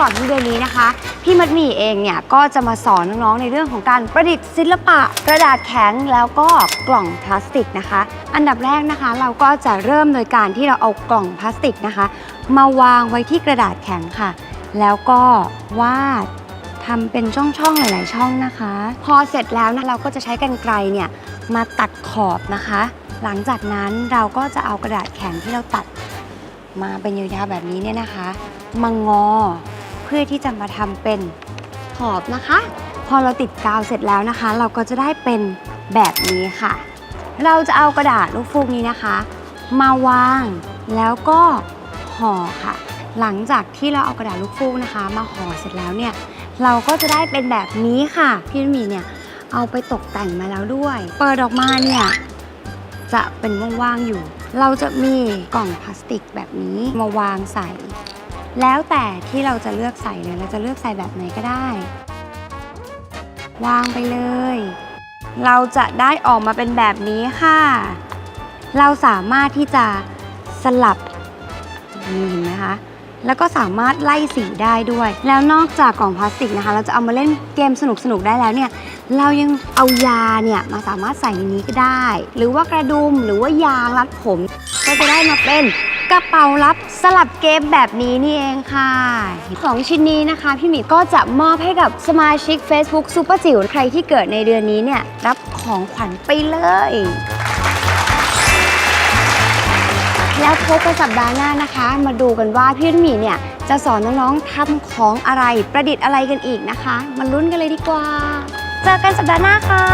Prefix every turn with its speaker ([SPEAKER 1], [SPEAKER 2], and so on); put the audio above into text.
[SPEAKER 1] ลอดทั้งเดือนนี้นะคะ พี่มัดหมี่เองเนี่ยก็จะมาสอนน้องๆในเรื่องของการประดิษฐ์ศิลปะ กระดาษแข็งแล้วก็กล่องพลาสติกนะคะ อันดับแรกนะคะเราก็จะเริ่มโดยการที่เราเอากล่องพลาสติกนะคะ มาวางไว้ที่กระดาษแข็งค่ะ แล้วก็วาดทำเป็นช่องๆหลาย ๆ ช่องนะคะ พอเสร็จแล้วนะเราก็จะใช้กรรไกรเนี่ยมาตัดขอบนะคะ หลังจากนั้นเราก็จะเอากระดาษแข็งที่เราตัดมาเป็นยาวๆแบบนี้เนี่ยนะคะ มางอ พื่อที่จะมาทำเป็นขอบนะคะ พอเราติดกาวเสร็จแล้วนะคะ เราก็จะได้เป็นแบบนี้ค่ะ เราจะเอากระดาษลูกฟูกนี้นะคะ มาวางแล้วก็ห่อค่ะ หลังจากที่เราเอากระดาษลูกฟูกนะคะ มาห่อเสร็จแล้วเนี่ยเราก็จะได้เป็นแบบนี้ค่ะ พี่หมีเนี่ยเอาไปตกแต่งมาแล้วด้วย เปิดออกมาเนี่ยจะเป็นว่างๆอยู่ เราจะมีกล่องพลาสติกแบบนี้มาวางใส่ แล้วแต่ที่เราจะเลือกใส่เลยเราจะเลือกใส่แบบไหนก็ได้ วางไปเลย เราจะได้ออกมาเป็นแบบนี้ค่ะ เราสามารถที่จะสลับนี่เห็นไหมคะแล้วก็สามารถไล่สีได้ด้วย แล้วนอกจากกล่องพลาสติกนะคะ เราจะเอามาเล่นเกมสนุกๆได้แล้วเนี่ย เรายังเอายาเนี่ยมาสามารถใส่ในนี้ก็ได้ หรือว่ากระดุมหรือว่ายางรัดผม ก็จะได้มาเป็น กระเป๋าลับสลับเกมแบบนี้นี่เองค่ะ ของชิ้นนี้นะคะ พี่หมีก็จะมอบให้กับสมาชิก Facebook ซูเปอร์จิ๋วใครที่เกิดในเดือนนี้เนี่ย รับของขวัญไปเลย แล้วพบกันสัปดาห์หน้านะคะ มาดูกันว่าพี่หมีเนี่ย จะสอนน้องๆทำของอะไรประดิษฐ์อะไรกันอีกนะคะ มาลุ้นกันเลยดีกว่า เจอกันสัปดาห์หน้าค่ะ